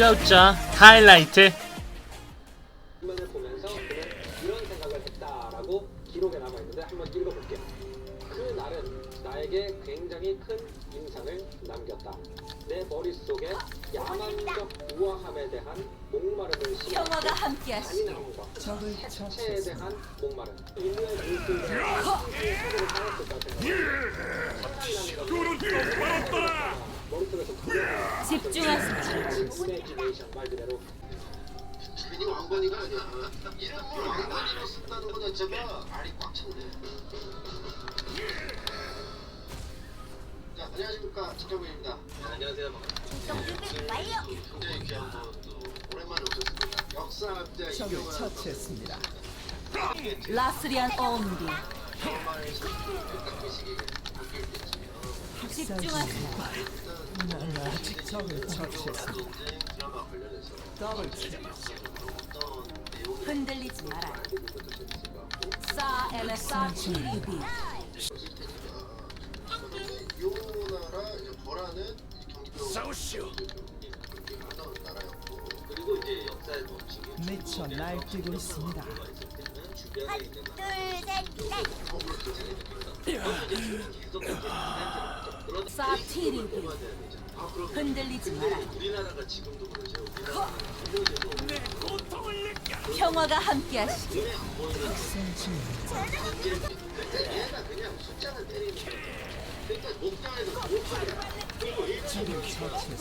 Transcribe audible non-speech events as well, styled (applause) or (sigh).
우짜우짜 하이라이트 장면을 보면서 그는 이런 생각을 했다라고 기록에 남아 있는데 한번 읽어볼게요. 그 날은 나에게 굉장히 큰 인상을 남겼다. 내 머릿속에 야만적 우아함에 대한 목마름을 심어 평화가 함께하시길. 잔인함과 색채에 대한 목마름. 인류의 물질에 세계를 쌓였을까 생각합니다. 머릿속에서 그려내는 집중하세요. 이미지네이션 말 그대로 괜히 왕관이가 아니야. 이름을 왕관이로 쓴다는 것 자체가 말이 꽉 찼네. 자, 안녕하십니까. 직장부입니다. 네, 안녕하세요. 굉장히 귀한 분또 오랜만에 오셨습니다. 역사학자 적을 이경을 처치했습니다. 라스리안 내용이 흔들리지 마라. 사 엘레사 치리비. 있을 테니까 요 나라 이제 거라는 이 경기도 싸우시오 그렇게 하던 나라였고 그리고 이제 역사에 미쳐 날뛰고 있습니다. 주변에 있는 (laughs) 사 티리비. 흔들리지 마라. 평화가 함께하시길. 적을 처치.